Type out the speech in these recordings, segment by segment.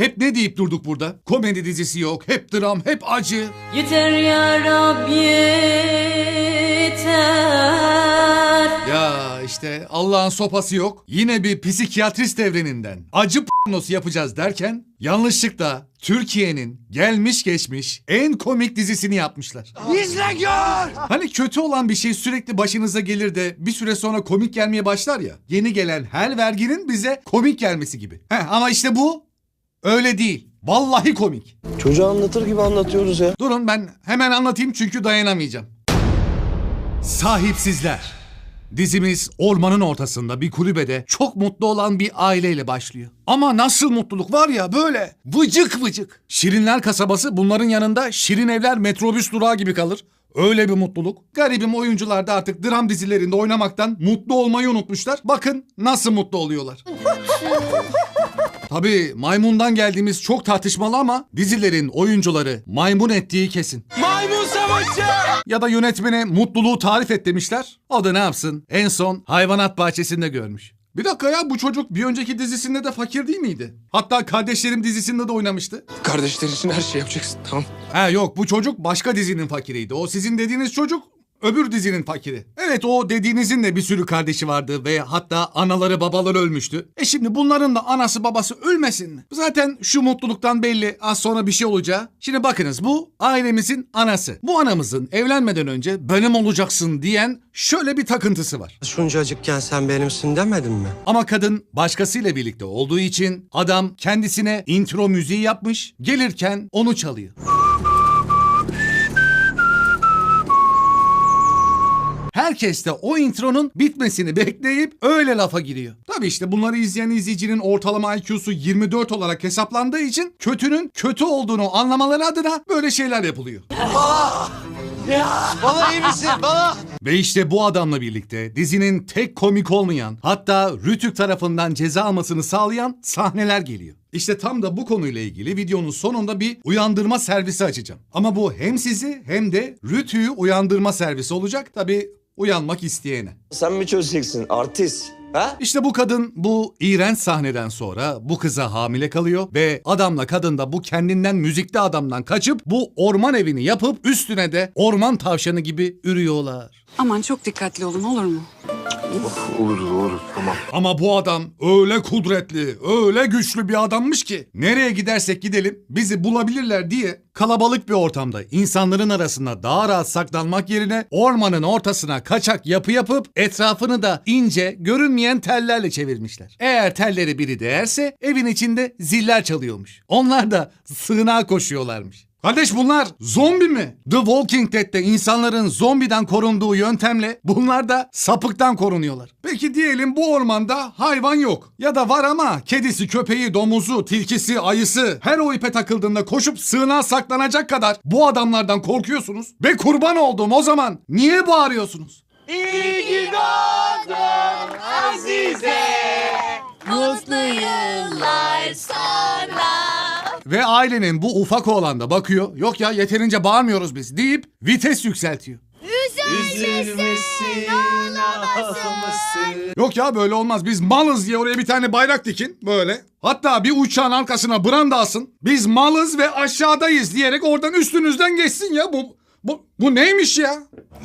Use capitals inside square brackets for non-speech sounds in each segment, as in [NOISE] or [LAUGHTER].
Hep ne deyip durduk burada? Komedi dizisi yok, hep dram, hep acı. Yeter ya Rab yeter Ya işte Allah'ın sopası yok. Yine bir psikiyatrist evreninden acı p***nosu yapacağız derken yanlışlıkla Türkiye'nin gelmiş geçmiş en komik dizisini yapmışlar. İzle gör! Hani kötü olan bir şey sürekli başınıza gelir de bir süre sonra komik gelmeye başlar ya. Yeni gelen her verginin bize komik gelmesi gibi. Heh, ama işte bu öyle değil. Vallahi komik. Çocuğa anlatır gibi anlatıyoruz ya. Durun ben hemen anlatayım çünkü dayanamayacağım. Sahipsizler. Dizimiz ormanın ortasında bir kulübede çok mutlu olan bir aileyle başlıyor. Ama nasıl mutluluk var ya böyle vıcık vıcık. Şirinler kasabası bunların yanında Şirin Evler metrobüs durağı gibi kalır. Öyle bir mutluluk. Garibim oyuncular da artık dram dizilerinde oynamaktan mutlu olmayı unutmuşlar. Bakın nasıl mutlu oluyorlar. Tabii maymundan geldiğimiz çok tartışmalı ama dizilerin oyuncuları maymun ettiği kesin. Maymun savaşı! Ya da yönetmene mutluluğu tarif et demişler. O da ne yapsın? En son hayvanat bahçesinde görmüş. Bir dakika ya bu çocuk bir önceki dizisinde de fakir değil miydi? Hatta Kardeşlerim dizisinde de oynamıştı. Kardeşler için her şey yapacaksın tamam. Ha yok bu çocuk başka dizinin fakiriydi. O sizin dediğiniz çocuk öbür dizinin fakiri. Evet o dediğinizin de bir sürü kardeşi vardı ve hatta anaları babaları ölmüştü. E şimdi bunların da anası babası ölmesin mi? Zaten şu mutluluktan belli az sonra bir şey olacağı. Şimdi bakınız bu ailemizin anası. Bu anamızın evlenmeden önce benim olacaksın diyen şöyle bir takıntısı var. Şuncacıkken sen benimsin demedin mi? Ama kadın başkasıyla birlikte olduğu için adam kendisine intro müziği yapmış. Gelirken onu çalıyor. Herkes de o intronun bitmesini bekleyip öyle lafa giriyor. Tabi işte bunları izleyen izleyicinin ortalama IQ'su 24 olarak hesaplandığı için kötünün kötü olduğunu anlamaları adına böyle şeyler yapılıyor. Bana iyi misin? Bana! Ve işte bu adamla birlikte dizinin tek komik olmayan hatta Rütük tarafından ceza almasını sağlayan sahneler geliyor. İşte tam da bu konuyla ilgili videonun sonunda bir uyandırma servisi açacağım. Ama bu hem sizi hem de Rütük'ü uyandırma servisi olacak. Tabi uyanmak isteyene. Sen mi çözeceksin artist? Ha? İşte bu kadın bu iğrenç sahneden sonra bu kıza hamile kalıyor ve adamla kadın da bu kendinden müzikli adamdan kaçıp bu orman evini yapıp üstüne de orman tavşanı gibi ürüyorlar. Aman çok dikkatli olun olur mu? Olur olur tamam. Ama bu adam öyle kudretli, öyle güçlü bir adammış ki nereye gidersek gidelim bizi bulabilirler diye kalabalık bir ortamda insanların arasında daha rahat saklanmak yerine ormanın ortasına kaçak yapı yapıp etrafını da ince görünmeyen tellerle çevirmişler. Eğer telleri biri değerse evin içinde ziller çalıyormuş. Onlar da sığınağa koşuyorlarmış. Kardeş bunlar zombi mi? The Walking Dead'te insanların zombiden korunduğu yöntemle bunlar da sapıktan korunuyorlar. Peki diyelim bu ormanda hayvan yok. Ya da var ama kedisi, köpeği, domuzu, tilkisi, ayısı her o ipe takıldığında koşup sığınağa saklanacak kadar bu adamlardan korkuyorsunuz. Ve kurban olduğum o zaman niye bağırıyorsunuz? Mutlu Ve ailenin bu ufak oğlan da bakıyor. Yok ya yeterince bağırmıyoruz biz deyip vites yükseltiyor. Üzülmesin, ağlamasın. Yok ya böyle olmaz. Biz malız diye oraya bir tane bayrak dikin böyle. Hatta bir uçağın arkasına branda asın. Biz malız ve aşağıdayız diyerek oradan üstünüzden geçsin ya. Bu bu, bu neymiş ya?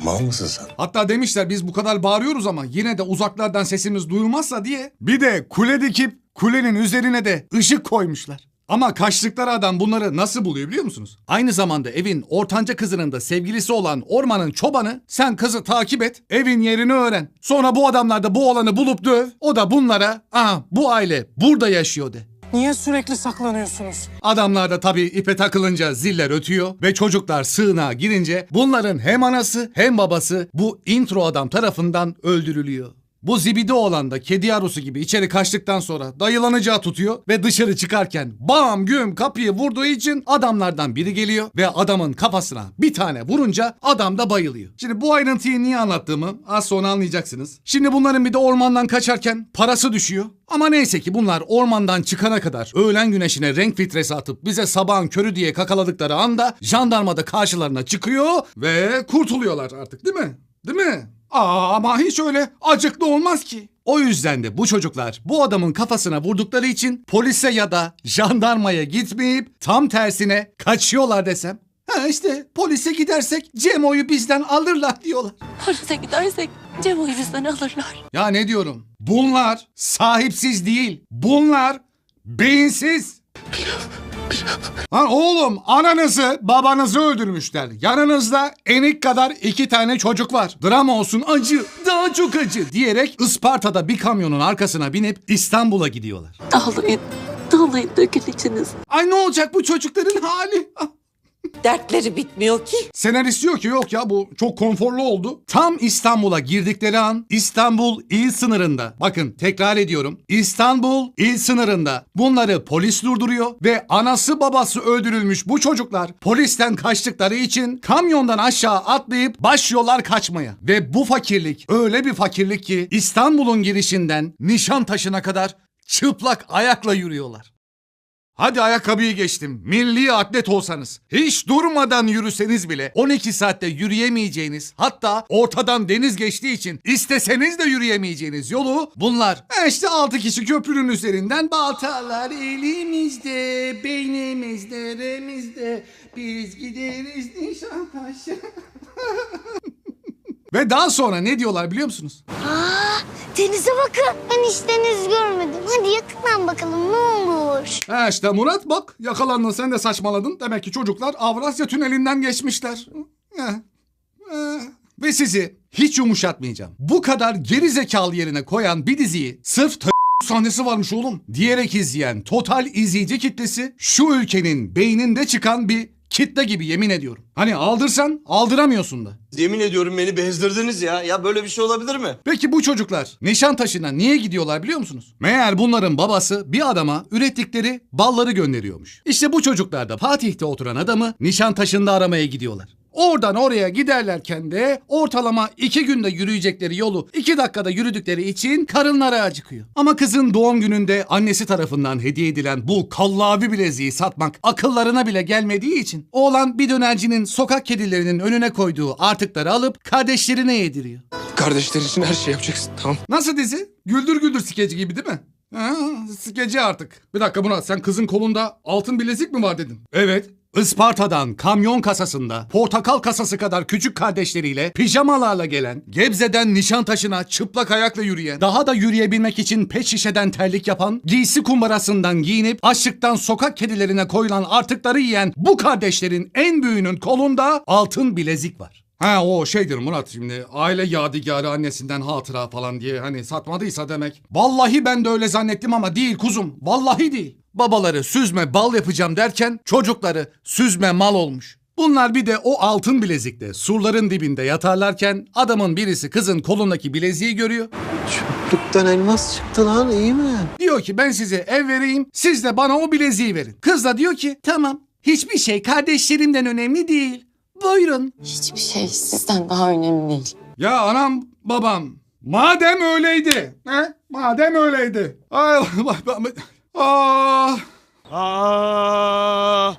Mal mısın sen? Hatta demişler biz bu kadar bağırıyoruz ama yine de uzaklardan sesimiz duyulmazsa diye. Bir de kule dikip kulenin üzerine de ışık koymuşlar. Ama kaçtıkları adam bunları nasıl buluyor biliyor musunuz? Aynı zamanda evin ortanca kızının da sevgilisi olan ormanın çobanı sen kızı takip et evin yerini öğren. Sonra bu adamlar da bu olanı bulup döv. O da bunlara aha bu aile burada yaşıyor de. Niye sürekli saklanıyorsunuz? Adamlar da tabii ipe takılınca ziller ötüyor ve çocuklar sığınağa girince bunların hem anası hem babası bu intro adam tarafından öldürülüyor. Bu zibidi olan da kedi yavrusu gibi içeri kaçtıktan sonra dayılanacağı tutuyor ve dışarı çıkarken bam güm kapıyı vurduğu için adamlardan biri geliyor ve adamın kafasına bir tane vurunca adam da bayılıyor. Şimdi bu ayrıntıyı niye anlattığımı az sonra anlayacaksınız. Şimdi bunların bir de ormandan kaçarken parası düşüyor. Ama neyse ki bunlar ormandan çıkana kadar öğlen güneşine renk filtresi atıp bize sabahın körü diye kakaladıkları anda jandarma da karşılarına çıkıyor ve kurtuluyorlar artık değil mi? Değil mi? Aa, ama hiç öyle acıklı olmaz ki. O yüzden de bu çocuklar bu adamın kafasına vurdukları için polise ya da jandarmaya gitmeyip tam tersine kaçıyorlar desem. Ha işte polise gidersek Cemo'yu bizden alırlar diyorlar. Polise gidersek Cemo'yu bizden alırlar. Ya ne diyorum? Bunlar sahipsiz değil. Bunlar beyinsiz. [LAUGHS] Lan oğlum ananızı babanızı öldürmüşler. Yanınızda enik kadar iki tane çocuk var. Drama olsun acı daha çok acı diyerek Isparta'da bir kamyonun arkasına binip İstanbul'a gidiyorlar. Ağlayın, ağlayın dökün içiniz. Ay ne olacak bu çocukların hali? Dertleri bitmiyor ki. Senarist diyor ki yok ya bu çok konforlu oldu. Tam İstanbul'a girdikleri an İstanbul il sınırında. Bakın tekrar ediyorum. İstanbul il sınırında. Bunları polis durduruyor ve anası babası öldürülmüş bu çocuklar polisten kaçtıkları için kamyondan aşağı atlayıp başlıyorlar kaçmaya. Ve bu fakirlik öyle bir fakirlik ki İstanbul'un girişinden Nişantaşı'na kadar çıplak ayakla yürüyorlar. Hadi ayakkabıyı geçtim. Milli atlet olsanız, hiç durmadan yürüseniz bile 12 saatte yürüyemeyeceğiniz, hatta ortadan deniz geçtiği için isteseniz de yürüyemeyeceğiniz yolu bunlar. E işte 6 kişi köprünün üzerinden baltalar elimizde, beynimizde, remizde, biz gideriz Nişantaşı. [LAUGHS] Ve daha sonra ne diyorlar biliyor musunuz? Denize bakın. Ben hiç deniz görmedim. Hadi yakından bakalım ne olur. Ha işte Murat bak yakalandın sen de saçmaladın. Demek ki çocuklar Avrasya Tüneli'nden geçmişler. Ha, ha. Ve sizi hiç yumuşatmayacağım. Bu kadar geri zekalı yerine koyan bir diziyi sırf t- sahnesi varmış oğlum diyerek izleyen total izleyici kitlesi şu ülkenin beyninde çıkan bir kitle gibi yemin ediyorum. Hani aldırsan aldıramıyorsun da. Yemin ediyorum beni bezdirdiniz ya. Ya böyle bir şey olabilir mi? Peki bu çocuklar Nişantaşı'na niye gidiyorlar biliyor musunuz? Meğer bunların babası bir adama ürettikleri balları gönderiyormuş. İşte bu çocuklar da Fatih'te oturan adamı Nişantaşı'nda aramaya gidiyorlar. Oradan oraya giderlerken de ortalama iki günde yürüyecekleri yolu iki dakikada yürüdükleri için karınları acıkıyor. Ama kızın doğum gününde annesi tarafından hediye edilen bu kallavi bileziği satmak akıllarına bile gelmediği için oğlan bir dönercinin sokak kedilerinin önüne koyduğu artıkları alıp kardeşlerine yediriyor. Kardeşler için her şey yapacaksın tamam. Nasıl dizi? Güldür güldür skeci gibi değil mi? Ha, skeci artık. Bir dakika Murat sen kızın kolunda altın bilezik mi var dedin? Evet. Isparta'dan kamyon kasasında portakal kasası kadar küçük kardeşleriyle pijamalarla gelen, Gebze'den Nişantaşı'na çıplak ayakla yürüyen, daha da yürüyebilmek için pet şişeden terlik yapan, giysi kumbarasından giyinip açlıktan sokak kedilerine koyulan artıkları yiyen bu kardeşlerin en büyüğünün kolunda altın bilezik var. Ha o şeydir Murat şimdi aile yadigarı annesinden hatıra falan diye hani satmadıysa demek. Vallahi ben de öyle zannettim ama değil kuzum. Vallahi değil. Babaları süzme bal yapacağım derken çocukları süzme mal olmuş. Bunlar bir de o altın bilezikte surların dibinde yatarlarken adamın birisi kızın kolundaki bileziği görüyor. Çöplükten elmas çıktı lan iyi mi? Diyor ki ben size ev vereyim siz de bana o bileziği verin. Kız da diyor ki tamam hiçbir şey kardeşlerimden önemli değil. Buyurun. Hiçbir şey sizden daha önemli değil. Ya anam babam madem öyleydi. He? Madem öyleydi. Ay, [LAUGHS] ah.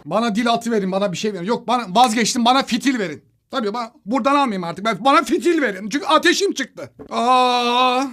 Bana dil atı verin bana bir şey verin. Yok bana vazgeçtim bana fitil verin. Tabii ben buradan almayayım artık. Ben, bana fitil verin. Çünkü ateşim çıktı. Aa.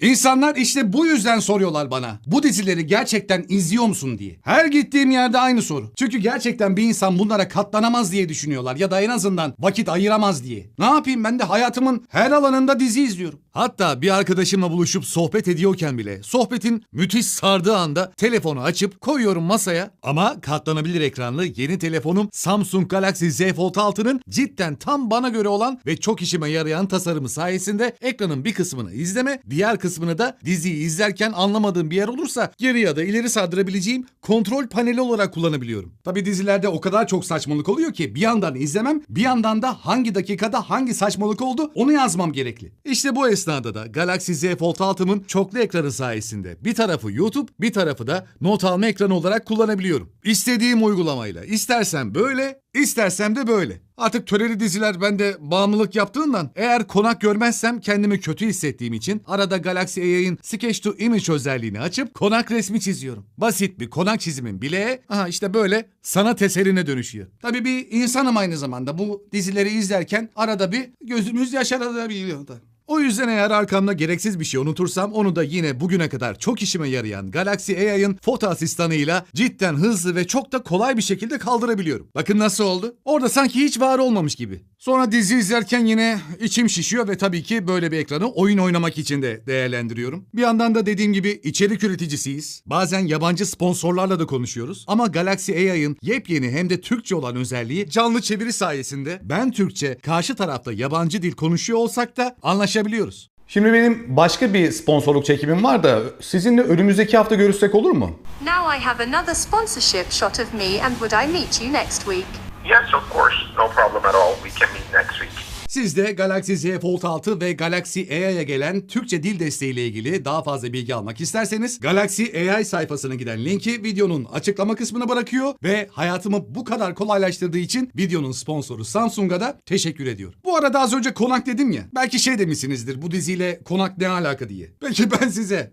İnsanlar işte bu yüzden soruyorlar bana. Bu dizileri gerçekten izliyor musun diye. Her gittiğim yerde aynı soru. Çünkü gerçekten bir insan bunlara katlanamaz diye düşünüyorlar ya da en azından vakit ayıramaz diye. Ne yapayım ben de hayatımın her alanında dizi izliyorum. Hatta bir arkadaşımla buluşup sohbet ediyorken bile sohbetin müthiş sardığı anda telefonu açıp koyuyorum masaya ama katlanabilir ekranlı yeni telefonum Samsung Galaxy Z Fold 6'nın cidden tam bana göre olan ve çok işime yarayan tasarımı sayesinde ekranın bir kısmını izleme, diğer kısmını da diziyi izlerken anlamadığım bir yer olursa geri ya da ileri sardırabileceğim kontrol paneli olarak kullanabiliyorum. Tabi dizilerde o kadar çok saçmalık oluyor ki bir yandan izlemem, bir yandan da hangi dakikada hangi saçmalık oldu onu yazmam gerekli. İşte bu esnada da Galaxy Z Fold 6'mın çoklu ekranı sayesinde bir tarafı YouTube, bir tarafı da not alma ekranı olarak kullanabiliyorum. İstediğim uygulamayla istersen böyle, İstersem de böyle. Artık töreli diziler bende bağımlılık yaptığından eğer konak görmezsem kendimi kötü hissettiğim için arada Galaxy AI'ın Sketch to Image özelliğini açıp konak resmi çiziyorum. Basit bir konak çizimin bile aha işte böyle sanat eserine dönüşüyor. Tabii bir insanım aynı zamanda bu dizileri izlerken arada bir gözümüz yaşarabiliyor da. O yüzden eğer arkamda gereksiz bir şey unutursam onu da yine bugüne kadar çok işime yarayan Galaxy AI'ın foto asistanıyla cidden hızlı ve çok da kolay bir şekilde kaldırabiliyorum. Bakın nasıl oldu? Orada sanki hiç var olmamış gibi. Sonra dizi izlerken yine içim şişiyor ve tabii ki böyle bir ekranı oyun oynamak için de değerlendiriyorum. Bir yandan da dediğim gibi içerik üreticisiyiz. Bazen yabancı sponsorlarla da konuşuyoruz. Ama Galaxy AI'ın yepyeni hem de Türkçe olan özelliği canlı çeviri sayesinde ben Türkçe karşı tarafta yabancı dil konuşuyor olsak da anlaşabiliyoruz. Şimdi benim başka bir sponsorluk çekimim var da sizinle önümüzdeki hafta görüşsek olur mu? Now I have another sponsorship shot of me, and would I meet you next week? Yes, of course. No problem at all. We can meet next week. Siz de Galaxy Z Fold 6 ve Galaxy AI'ya gelen Türkçe dil desteğiyle ilgili daha fazla bilgi almak isterseniz Galaxy AI sayfasına giden linki videonun açıklama kısmına bırakıyor ve hayatımı bu kadar kolaylaştırdığı için videonun sponsoru Samsung'a da teşekkür ediyorum. Bu arada az önce konak dedim ya belki şey demişsinizdir bu diziyle konak ne alaka diye. Peki ben size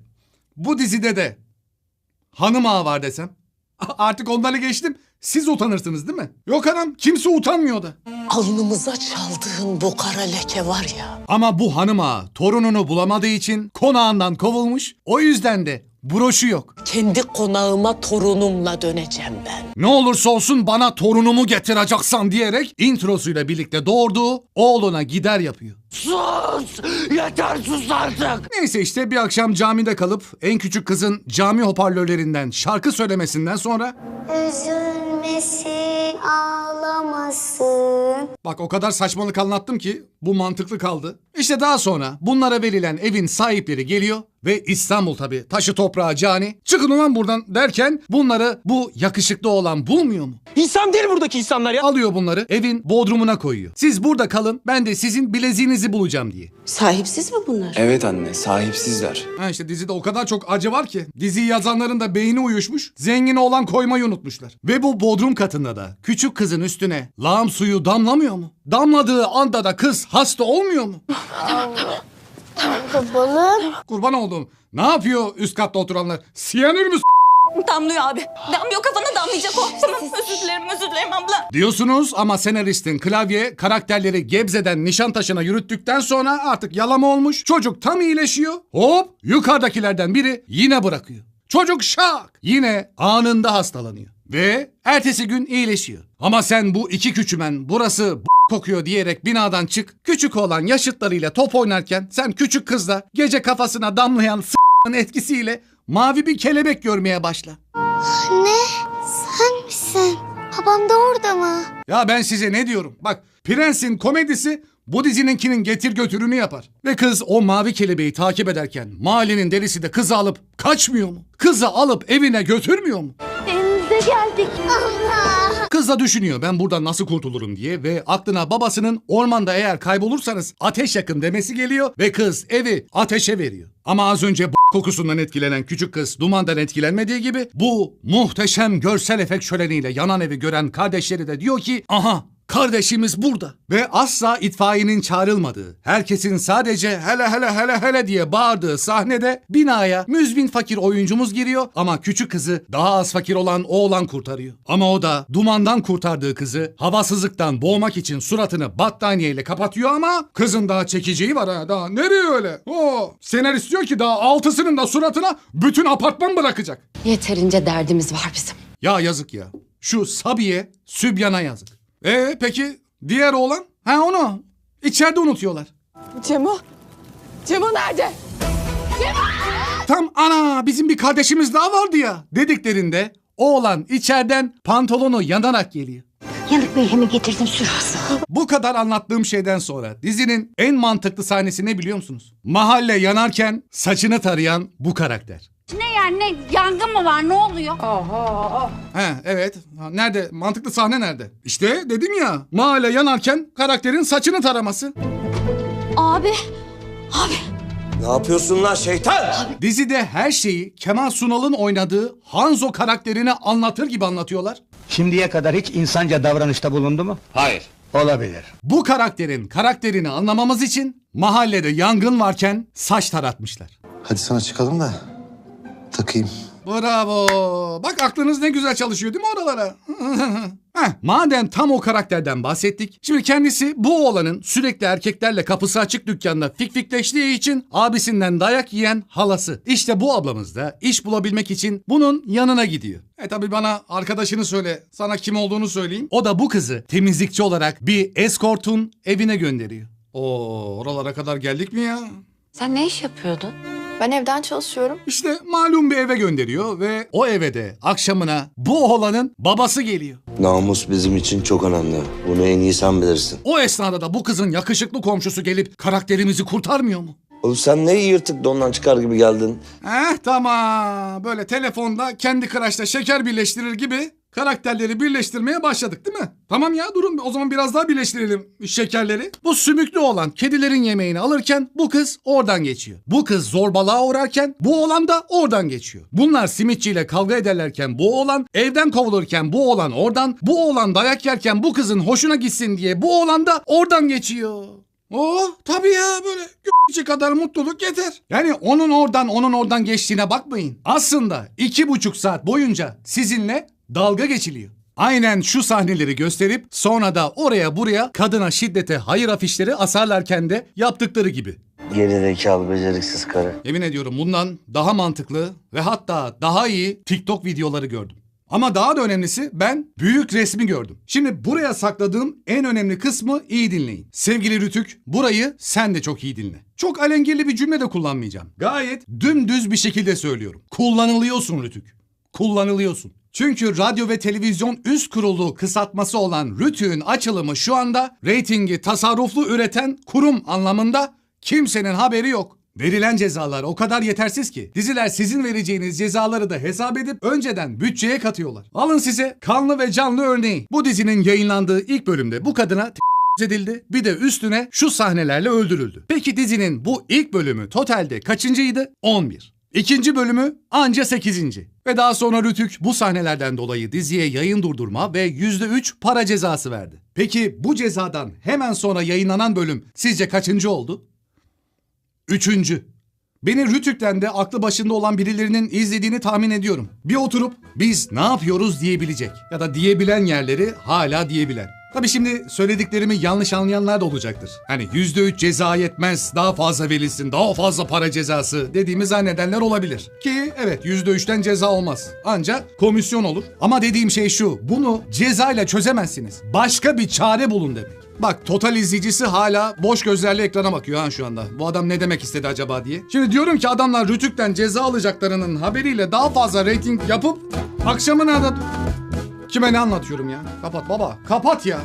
bu dizide de hanım ağa var desem [LAUGHS] artık onları geçtim siz utanırsınız değil mi? Yok anam kimse utanmıyor da. Alnımıza çaldığın bu kara leke var ya. Ama bu hanım ağa torununu bulamadığı için konağından kovulmuş. O yüzden de broşu yok. Kendi konağıma torunumla döneceğim ben. Ne olursa olsun bana torunumu getireceksen diyerek introsuyla birlikte doğurduğu oğluna gider yapıyor. Sus! Yeter sus artık! Neyse işte bir akşam camide kalıp en küçük kızın cami hoparlörlerinden şarkı söylemesinden sonra Üzülmesin, ağlamasın. Bak o kadar saçmalık anlattım ki bu mantıklı kaldı. İşte daha sonra bunlara verilen evin sahipleri geliyor ve İstanbul tabi taşı toprağı cani. Çıkın ulan buradan derken bunları bu yakışıklı olan bulmuyor mu? İnsan değil buradaki insanlar ya. Alıyor bunları evin bodrumuna koyuyor. Siz burada kalın ben de sizin bileziğinizi bulacağım diye. Sahipsiz mi bunlar? Evet anne sahipsizler. Ha işte dizide o kadar çok acı var ki. Diziyi yazanların da beyni uyuşmuş. Zengin olan koymayı unutmuşlar. Ve bu bodrum katında da küçük kızın üstüne lağım suyu damlamıyor mu? Damladığı anda da kız hasta olmuyor mu? Babalım. Kurban olduğum. Ne yapıyor üst katta oturanlar? Siyanür mü s- Damlıyor abi. Damlıyor kafana damlayacak o. Tamam özür dilerim özür dilerim abla. diyorsunuz ama senaristin klavye karakterleri Gebze'den Nişantaşı'na yürüttükten sonra artık yalama olmuş. Çocuk tam iyileşiyor. Hop yukarıdakilerden biri yine bırakıyor. Çocuk şak yine anında hastalanıyor. Ve ertesi gün iyileşiyor. Ama sen bu iki küçümen burası b- kokuyor diyerek binadan çık. Küçük olan yaşıtlarıyla top oynarken sen küçük kızla gece kafasına damlayan s***ın etkisiyle mavi bir kelebek görmeye başla. Anne, sen misin? Babam da orada mı? Ya ben size ne diyorum? Bak Prens'in komedisi bu dizininkinin getir götürünü yapar. Ve kız o mavi kelebeği takip ederken mahallenin delisi de kızı alıp kaçmıyor mu? Kızı alıp evine götürmüyor mu? Geldik. Allah. Kız da düşünüyor ben buradan nasıl kurtulurum diye ve aklına babasının ormanda eğer kaybolursanız ateş yakın demesi geliyor ve kız evi ateşe veriyor. Ama az önce b- kokusundan etkilenen küçük kız dumandan etkilenmediği gibi bu muhteşem görsel efekt şöleniyle yanan evi gören kardeşleri de diyor ki aha Kardeşimiz burada. Ve asla itfaiyenin çağrılmadığı, herkesin sadece hele hele hele hele diye bağırdığı sahnede binaya müzmin fakir oyuncumuz giriyor ama küçük kızı daha az fakir olan oğlan kurtarıyor. Ama o da dumandan kurtardığı kızı havasızlıktan boğmak için suratını battaniyeyle kapatıyor ama kızın daha çekeceği var ha daha nereye öyle? O senarist diyor ki daha altısının da suratına bütün apartman bırakacak. Yeterince derdimiz var bizim. Ya yazık ya. Şu Sabiye, Sübyan'a yazık. E peki diğer oğlan? Ha onu. İçeride unutuyorlar. Cemo? Cemo nerede? Tam ana bizim bir kardeşimiz daha vardı ya dediklerinde oğlan içeriden pantolonu yanarak geliyor. Yanık merhemi getirdim sürası. Bu kadar anlattığım şeyden sonra dizinin en mantıklı sahnesi ne biliyor musunuz? Mahalle yanarken saçını tarayan bu karakter. Ne yani ne? Yangın mı var? Ne oluyor? He evet. Ha, Nerede? Mantıklı sahne nerede? İşte dedim ya. Mahalle yanarken karakterin saçını taraması. Abi. Abi. Ne yapıyorsun lan şeytan? Dizide her şeyi Kemal Sunal'ın oynadığı Hanzo karakterini anlatır gibi anlatıyorlar. Şimdiye kadar hiç insanca davranışta bulundu mu? Hayır. Olabilir. Bu karakterin karakterini anlamamız için mahallede yangın varken saç taratmışlar. Hadi sana çıkalım da takayım. Bravo. Bak aklınız ne güzel çalışıyor değil mi oralara? [LAUGHS] Heh, madem tam o karakterden bahsettik. Şimdi kendisi bu oğlanın sürekli erkeklerle kapısı açık dükkanda fikfikleştiği için abisinden dayak yiyen halası. İşte bu ablamız da iş bulabilmek için bunun yanına gidiyor. E tabi bana arkadaşını söyle, sana kim olduğunu söyleyeyim. O da bu kızı temizlikçi olarak bir eskortun evine gönderiyor. Oo, oralara kadar geldik mi ya? Sen ne iş yapıyordun? Ben evden çalışıyorum. İşte malum bir eve gönderiyor ve o eve de akşamına bu oğlanın babası geliyor. Namus bizim için çok önemli. Bunu en iyi sen bilirsin. O esnada da bu kızın yakışıklı komşusu gelip karakterimizi kurtarmıyor mu? Oğlum sen ne yırtık dondan çıkar gibi geldin. Eh tamam. Böyle telefonda kendi kıraçta şeker birleştirir gibi karakterleri birleştirmeye başladık değil mi? Tamam ya durun o zaman biraz daha birleştirelim şekerleri. Bu sümüklü olan kedilerin yemeğini alırken bu kız oradan geçiyor. Bu kız zorbalığa uğrarken bu oğlan da oradan geçiyor. Bunlar simitçiyle kavga ederlerken bu oğlan evden kovulurken bu oğlan oradan bu oğlan dayak yerken bu kızın hoşuna gitsin diye bu oğlan da oradan geçiyor. Oh tabii ya böyle içi kadar mutluluk yeter. Yani onun oradan onun oradan geçtiğine bakmayın. Aslında iki buçuk saat boyunca sizinle dalga geçiliyor. Aynen şu sahneleri gösterip sonra da oraya buraya kadına şiddete hayır afişleri asarlarken de yaptıkları gibi. Gerizekalı beceriksiz karı. Yemin ediyorum bundan daha mantıklı ve hatta daha iyi TikTok videoları gördüm. Ama daha da önemlisi ben büyük resmi gördüm. Şimdi buraya sakladığım en önemli kısmı iyi dinleyin. Sevgili Rütük burayı sen de çok iyi dinle. Çok alengirli bir cümle de kullanmayacağım. Gayet dümdüz bir şekilde söylüyorum. Kullanılıyorsun Rütük. Kullanılıyorsun. Çünkü radyo ve televizyon üst kurulu kısaltması olan Rütük'ün açılımı şu anda reytingi tasarruflu üreten kurum anlamında kimsenin haberi yok. Verilen cezalar o kadar yetersiz ki diziler sizin vereceğiniz cezaları da hesap edip önceden bütçeye katıyorlar. Alın size kanlı ve canlı örneği. Bu dizinin yayınlandığı ilk bölümde bu kadına edildi. Bir de üstüne şu sahnelerle öldürüldü. Peki dizinin bu ilk bölümü totalde kaçıncıydı? 11. İkinci bölümü anca 8. Ve daha sonra Rütük bu sahnelerden dolayı diziye yayın durdurma ve %3 para cezası verdi. Peki bu cezadan hemen sonra yayınlanan bölüm sizce kaçıncı oldu? Üçüncü. Beni Rütük'ten de aklı başında olan birilerinin izlediğini tahmin ediyorum. Bir oturup biz ne yapıyoruz diyebilecek ya da diyebilen yerleri hala diyebilen. Tabi şimdi söylediklerimi yanlış anlayanlar da olacaktır. Hani %3 ceza yetmez, daha fazla verilsin, daha fazla para cezası dediğimi zannedenler olabilir. Ki evet %3'ten ceza olmaz. Ancak komisyon olur. Ama dediğim şey şu, bunu cezayla çözemezsiniz. Başka bir çare bulun demek. Bak total izleyicisi hala boş gözlerle ekrana bakıyor ha şu anda. Bu adam ne demek istedi acaba diye. Şimdi diyorum ki adamlar Rütük'ten ceza alacaklarının haberiyle daha fazla reyting yapıp akşamına da... Kime ne anlatıyorum ya? Kapat baba. Kapat ya.